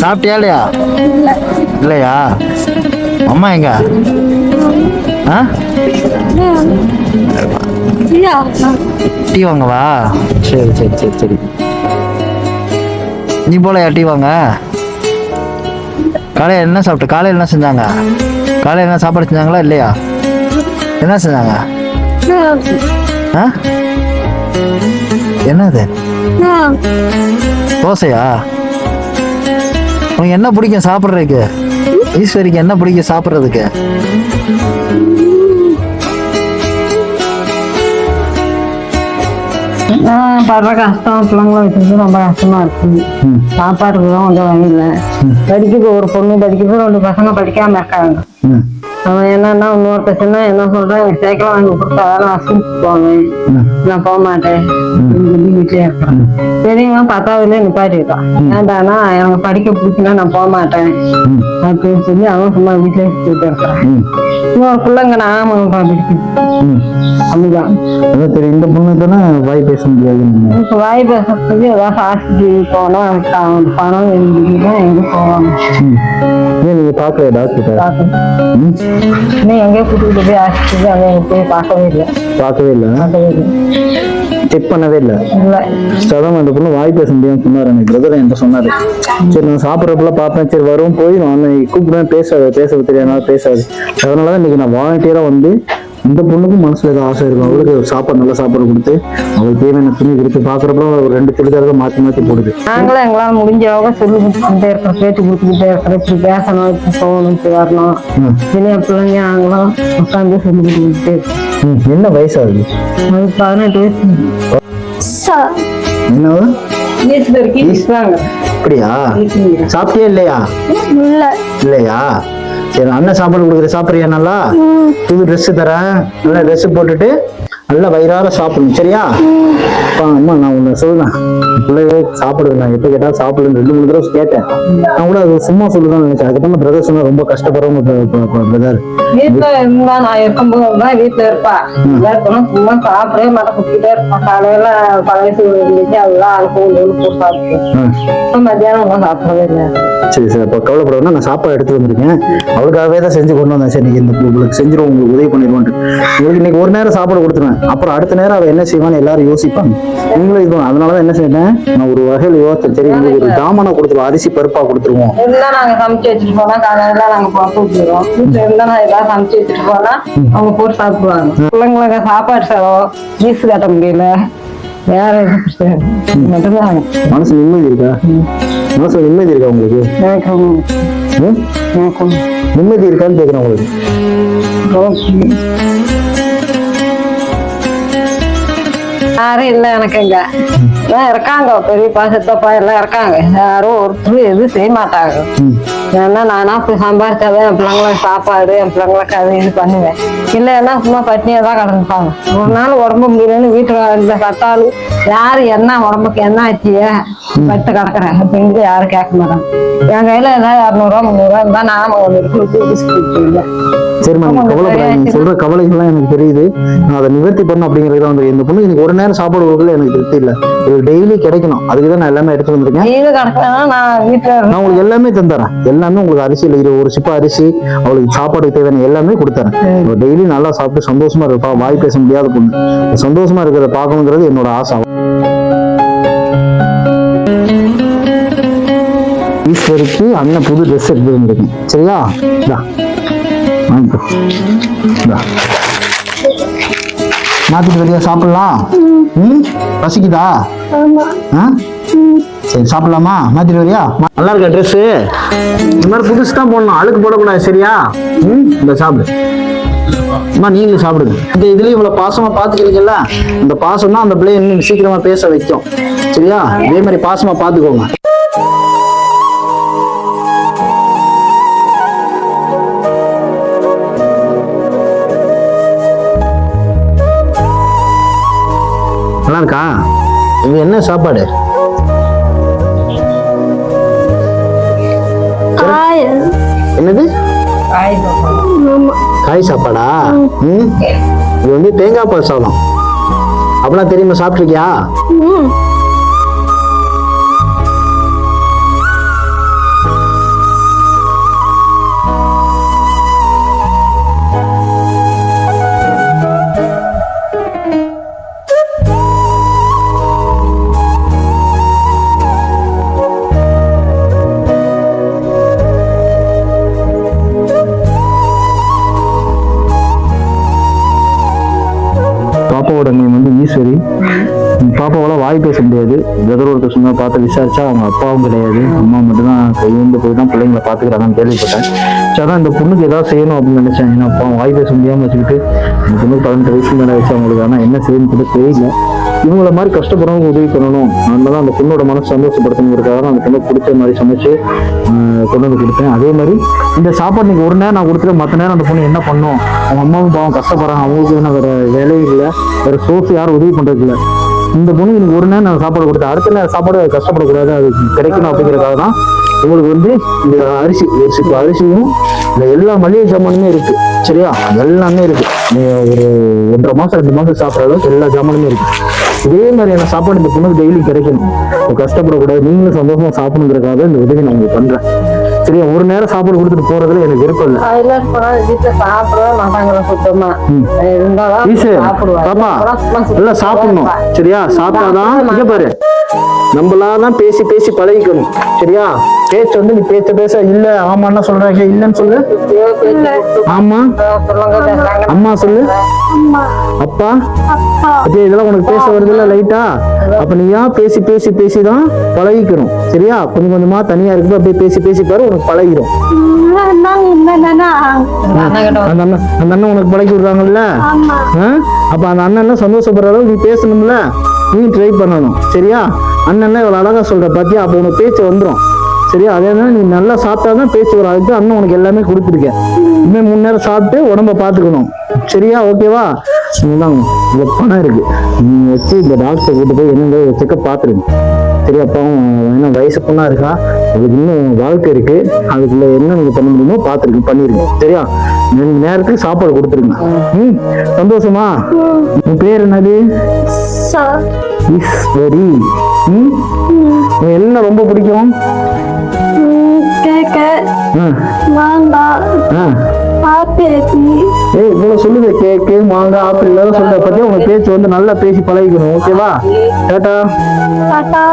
சாப்பிட்டியா இல்லையா? இல்லையா? அம்மா எங்க? ஆ? டீ வாங்கவா? சரி சரி சரி சரி. நீ போலையா டீ வாங்க? காலையில் என்ன சாப்பிட்டு காலையில் என்ன செஞ்சாங்க? காலையில் என்ன சாப்பாடு செஞ்சாங்களா இல்லையா? என்ன செஞ்சாங்க ஆ? என்னது? தோசையா? உனக்கு என்ன பிடிக்கும் சாப்பிட்றதுக்கு? ஈஸ்வரிக்கு என்ன பிடிக்கும் சாப்பிட்றதுக்கு? படுற கஷ்டம். பிள்ளைங்களை வச்சுட்டு ரொம்ப கஷ்டமா இருக்கு. சாப்பாட்டுக்கு தான் கொஞ்சம் வழி இல்லை படிக்குது ஒரு பொண்ணு படிக்குது ரெண்டு பசங்க படிக்காம இருக்காங்க. அவன் என்னன்னா இன்னொரு பிரச்சனை என்ன சொல்றான் எனக்கு சைக்கிள் வாங்கி கொடுத்தா நான் ஸ்கூலுக்கு போவேன் நான் போக மாட்டேன். வீட்டிலே இருக்கிறேன் பெரியவங்க பத்தாவதுல நிப்பாட்டிட்டான் ஏன்டானா எனக்கு படிக்க பிடிக்கல நான் போக மாட்டேன். அப்படின்னு சொல்லி அவன் சும்மா வீட்டிலே சுத்திட்டு இருக்கிறான் ம். இன்னொரு பிள்ளைங்க நான் படிக்கும் அதான் சரி இந்த பொண்ணு தானே வாய் பேச இப்போ வாய் பேசுறதுக்கு ஏதாவது ஹாஸ்பிட்டல் போனா அவன் பணம் எழுதிட்டு எங்க போவாங்க. ஏன் நீங்கள் பார்க்கல டாக்டர் இன்னும் எங்கேயோ கூட்டிட்டு போய் ஹாஸ்பிட்டல் அங்கே போய் பார்க்கவே இல்லை. பார்க்கவே இல்லை. பார்க்கவே இல்லை. செக் பண்ணவே இல்லை. இல்லை. சதம் அந்த பொண்ணு வாய் பேச முடியாமல் சொன்னார் எனக்கு பிரதர் என்கிட்ட சொன்னார். சரி நான் சாப்பிட்றப்பல பார்ப்பேன் சரி வரும் போய் நான் கூப்பிடுவேன். பேசாது பேச தெரியாதனால பேசாது. அதனால தான் இன்னைக்கு நான் வாலண்டியராக வந்து இந்த பொண்ணுக்கும் மனசுல ஏதோ ஆசை இருக்கும். அவளுக்கு சாப்பாடு நல்ல சாப்பாடு கொடுத்து அவளுக்கு தேவையான துணி கொடுத்து பார்க்குறப்ப ஒரு ரெண்டு சுடிதாரத்தை மாற்றி மாற்றி போடுது. நாங்களும் எங்களால் முடிஞ்ச அளவுக்கு சொல்லி கொடுத்துக்கிட்டே இருக்கிறோம் பேட்டி கொடுத்துக்கிட்டே இருக்கிறோம் இப்படி பேசணும் இப்படி போகணும் இப்படி வரணும். இனிய பிள்ளைங்க நாங்களும் உட்காந்து சொல்லி கொடுத்துக்கிட்டே இருக்கோம். என்ன வயசாகுது அது பதினெட்டு வயசு. என்னவா? அப்படியா? சாப்பிட்டியா இல்லையா? இல்லையா? சரி அண்ணன் சாப்பாடு கொடுக்குற சாப்பிட்றியா நல்லா? புது ட்ரெஸ் தரேன். நல்லா ட்ரெஸ் போட்டுட்டு நல்லா வயிறார சாப்பிடணும் சரியா? அம்மா நான் உன்னை சொல்லுவேன் பிள்ளைவே சாப்பிடுது நான் எப்போ கேட்டாலும் சாப்பிடுன்னு ரெண்டு மூணு தடவை கேட்டேன். நான் கூட அது சும்மா சொல்லுதான் நினைச்சேன். அதுக்கப்புறம் பிரதர் சொன்னா ரொம்ப கஷ்டப்படுறவங்க பிரதர் வீட்டுல நான் இருக்கும்போது தான் வீட்டுல இருப்பா இருக்கணும் சும்மா சாப்பிடவே மாட்டேன் குடிக்கிட்டே இருப்பான் காலையில பழைய இருந்துச்சு அதெல்லாம் சாப்பிட்டேன் இப்ப மத்தியானம் ஒன்றும் சாப்பிடவே இல்லை. சரி சார். இப்போ கவலைப்படாதுன்னா நான் சாப்பாடு எடுத்து வந்திருக்கேன். அவளுக்காகவே தான் செஞ்சு கொண்டு வந்தேன். சரி இன்னைக்கு இந்த உங்களுக்கு செஞ்சிருவோம் உங்களுக்கு உதவி பண்ணிடுவோன்ட்டு. உங்களுக்கு இன்னைக்கு ஒரு நேரம் சாப்பாடு கொடுத்துருவேன். அப்புறம் அடுத்த நேரம் அவள் என்ன செய்வான்னு எல்லாரும் யோசிப்பாங்க. நீங்களும் இது அதனால தான் என்ன செய்யறேன் நான் ஒரு வகையில் யோசிச்சேன் சரி உங்களுக்கு ஒரு தாமனை கொடுத்துருவோம் அரிசி பருப்பா கொடுத்துருவோம். இருந்தா நாங்க சமைச்சு வச்சுட்டு போனா காலையில நாங்க போட்டு விட்டுருவோம் வீட்டுல இருந்தா நான் ஏதாவது சமைச்சு வச்சுட்டு போனா அவங்க போட்டு சாப்பிடுவாங்க. பிள்ளைங்களுக்கு சாப்பாடு செலவு ஃபீஸ் கட்ட முடியல. வேற மட்டும்தான். மனசு நிம்மதி இருக்கா? மனசு நிம்மதி இருக்கா உங்களுக்கு? நிம்மதி இருக்கான்னு கேட்குறேன் உங்களுக்கு. யாரும் இல்லை எனக்கு இங்க. இருக்காங்க. பெரியப்பா சித்தப்பா எல்லாம் இருக்காங்க. யாரும் ஒருத்தரும் எதுவும் செய்ய மாட்டாங்க. ஏன்னா நானா போய் சம்பாரிச்சாதான் என் பிள்ளைங்களுக்கு சாப்பாடு என் பிள்ளைங்களுக்கு அது இது பண்ணுவேன். இல்லைன்னா சும்மா பட்னியா தான் கிடந்துப்பாங்க. ஒரு நாள் உடம்பு முடியலன்னு வீட்டுல இந்த கட்டாலும் யாரு என்ன உடம்புக்கு என்ன ஆச்சிய பட்டு கிடக்குறேன். அப்படின்னு யாரும் கேட்க மாட்டாங்க. என் கையில ஏதாவது இரநூறுவா முந்நூறுவா இருந்தா நான் ஒரு கொடுத்து சரிம்மா நீங்க கவலைப்படாதீங்க. சொல்ற கவலைகள்லாம் எனக்கு தெரியுது. அதை நிவர்த்தி பண்ணணும் அப்படிங்கிறது தான் வந்து இந்த பொண்ணு எனக்கு ஒரு நேரம் சாப்பாடு கொடுக்கல எனக்கு திருப்தி இல்லை. இது டெய்லி கிடைக்கணும். அதுக்கு தான் நான் எல்லாமே எடுத்து வந்திருக்கேன். நான் உங்களுக்கு எல்லாமே தந்துறேன். எல்லாமே உங்களுக்கு அரிசியில் இரு ஒரு சிப்பா அரிசி அவளுக்கு சாப்பாடுக்கு தேவையான எல்லாமே கொடுத்துறேன். டெய்லி நல்லா சாப்பிட்டு சந்தோஷமா இருப்பா. வாய் பேச முடியாத பொண்ணு. சந்தோஷமா இருக்கிறத பார்க்கணுங்கிறது என்னோட ஆசை. ஈஸ்வருக்கு அண்ணன் புது ட்ரெஸ் எடுத்து வந்திருக்கேன். சரியா? இந்தா. வாங்கிக்கோ. இந்தா. மாத்திட்டு வெளியே சாப்பிடலாம்? ம்? பசிக்குதா? ஆ? சரி சாப்பிடலாமா? மாத்திட்டு வரியா நல்லா இருக்கா ட்ரெஸ்ஸு இந்த மாதிரி புதுசு தான் போடணும். அழுக்கு போடக்கூடாது சரியா? ம்? இந்த சாப்பிடு. அம்மா நீங்களும் சாப்பிடுங்க. இந்த இதுலயும் இவ்வளவு பாசமா பாத்துக்கிறீங்கல்ல இந்த பாசம் தான் அந்த பிள்ளைய இன்னும் சீக்கிரமா பேச வைக்கும். சரியா? இதே மாதிரி பாசமா பாத்துக்கோங்க. நல்லா இருக்கா? இது என்ன சாப்பாடு? என்னது? காய் சாப்பாடா. ம். இது வந்து தேங்காய் பால் சாதம். அப்படிலாம் தெரியுமா சாப்பிட்ருக்கியா பாப்பாவோட நேம் வந்து ஈஸ்வரி. பாப்பாவெல்லாம் வாய் பேச முடியாது. பிரதர் ஒருத்தர் சொன்ன பார்த்து விசாரிச்சா அவங்க அப்பாவும் கிடையாது. அம்மா மட்டும்தான் கையேந்து போய் தான் பிள்ளைங்களை பார்த்துக்கிறாங்கன்னு கேள்விப்பட்டேன். சரி அதான் இந்த பொண்ணுக்கு ஏதாவது செய்யணும் அப்படின்னு நினைச்சேன். ஏன்னா அப்பா வாய் பேச முடியாமல் வச்சுக்கிட்டு இந்த பொண்ணுக்கு பதினெட்டு வயசு மேலே வச்சு அவங்களுக்கு ஆனால் என்ன செய்யணும்னு கூட தெரியல. இவங்கள மாதிரி கஷ்டப்படுறவங்க உதவி பண்ணணும். அதனால தான் அந்த பொண்ணோட மனசு சந்தோஷப்படுத்தணுங்கிறதுக்காக தான் அந்த பொண்ணுக்கு பிடிச்ச மாதிரி சமைச்சு கொண்டு வந்து கொடுத்தேன். அதே மாதிரி இந்த சாப்பாடு நீங்கள் ஒரு நேரம் நான் கொடுத்துட்டு மற்ற நேரம் அந்த பொண்ணு என்ன பண்ணும்? அவங்க அம்மாவும் பாவம் கஷ்டப்படுறாங்க. அவங்களுக்கு என்ன வேற வேலையும் இல்லை. வேறு சோர்ஸ் யாரும் உதவி பண்ணுறது இல்லை இந்த பொண்ணு எனக்கு ஒரு நேரம் நான் சாப்பாடு கொடுத்தேன். அடுத்த நேரம் சாப்பாடு அது கஷ்டப்படக்கூடாது. அது கிடைக்கணும் அப்படிங்கிறதுக்காக தான் உங்களுக்கு வந்து இந்த அரிசி அரிசி அரிசியும் இந்த எல்லா மளிகை சாமானுமே இருக்கு. சரியா? எல்லாமே இருக்கு. ஒரு ஒன்றரை மாசம் ரெண்டு மாசம் சாப்பிட்ற அளவுக்கு எல்லா சாமானுமே இருக்கு. இதே மாதிரியான சாப்பாடு இந்த பொண்ணுக்கு டெய்லி கிடைக்கணும். கஷ்டப்படக்கூடாது. நீங்களும் சந்தோஷமா சாப்பிடுங்கிறதுக்காக இந்த உதவி நான் உங்களுக்கு பண்றேன். சரியா ஒரு நேரம் சாப்பாடு கொடுத்துட்டு போறதுல எனக்கு விருப்பம் இல்லை. அதுல போனா வீட்டுல சாப்பிடவே மாட்டாங்க சுத்தமா. இருந்தாலும் நல்லா சாப்பிடணும். சரியா சாப்பிட்டாதான் இங்க பாரு. நம்மளா தான் பேசி பேசி பழகிக்கணும். சரியா? பேச்சு வந்து நீ பேச்ச பேச இல்ல ஆமான்னா சொல்றாங்க இல்லன்னு சொல்லு. ஆமா. அம்மா சொல்லு. அப்பா. அப்படியே இதெல்லாம் உனக்கு பேச வருதுல்ல லைட்டா? அப்ப நீ ஏன் பேசி பேசி பேசி தான் பழகிக்கணும். சரியா? கொஞ்சம் கொஞ்சமா தனியா இருக்கும்போது அப்படியே பேசி பேசி பாரு உனக்கு அண்ணன் கிட்ட அந்த அண்ணன் அந்த அண்ணன் உனக்கு பழகி விடுறாங்கல்ல? அப்ப அந்த அண்ணன் சந்தோஷப்படுற அளவுக்கு நீ பேசணும்ல? நீ ட்ரை பண்ணணும் சரியா? அண்ணன் இவ்வளவு அழகா சொல்ற பாத்தியா? அப்ப உனக்கு பேச்சு வந்துடும் சரியா? அதே மாதிரி நீ நல்லா சாப்பிட்டா தான் பேச்சு வரும். அதுக்கு அண்ணன் உனக்கு எல்லாமே கொடுத்துருக்கேன். இனிமே மூணு நேரம் சாப்பிட்டு உடம்ப பாத்துக்கணும் சரியா? ஓகேவா இந்த பணம் இருக்கு. நீ வச்சு இந்த டாக்டர் கூட்டு போய் என்னங்க செக்கப் பாத்துருங்க சரி அப்பாவும் என்ன வயசு பொண்ணா இருக்கா? அதுக்கு இன்னும் வாழ்க்கை இருக்கு. அதுக்குள்ள என்ன நீங்க பண்ண முடியுமோ பாத்துருங்க பண்ணிருங்க. சரியா? ரெண்டு நேரத்துக்கு சாப்பாடு கொடுத்துருங்க. ம் சந்தோஷமா? உன் பேர் என்னது? ஈஸ்வரி. ம்? என்ன ரொம்ப பிடிக்கும்? ஆ, ஆ. ஏய் இவ்வளவு சொல்லுது கேக்கு மாங்காய் ஆப்பிள் எல்லாம் சொல்ற பத்தி உங்க பேச்சு வந்து நல்லா பேசி பழகிக்கணும் ஓகேவா? டாட்டா. Tata.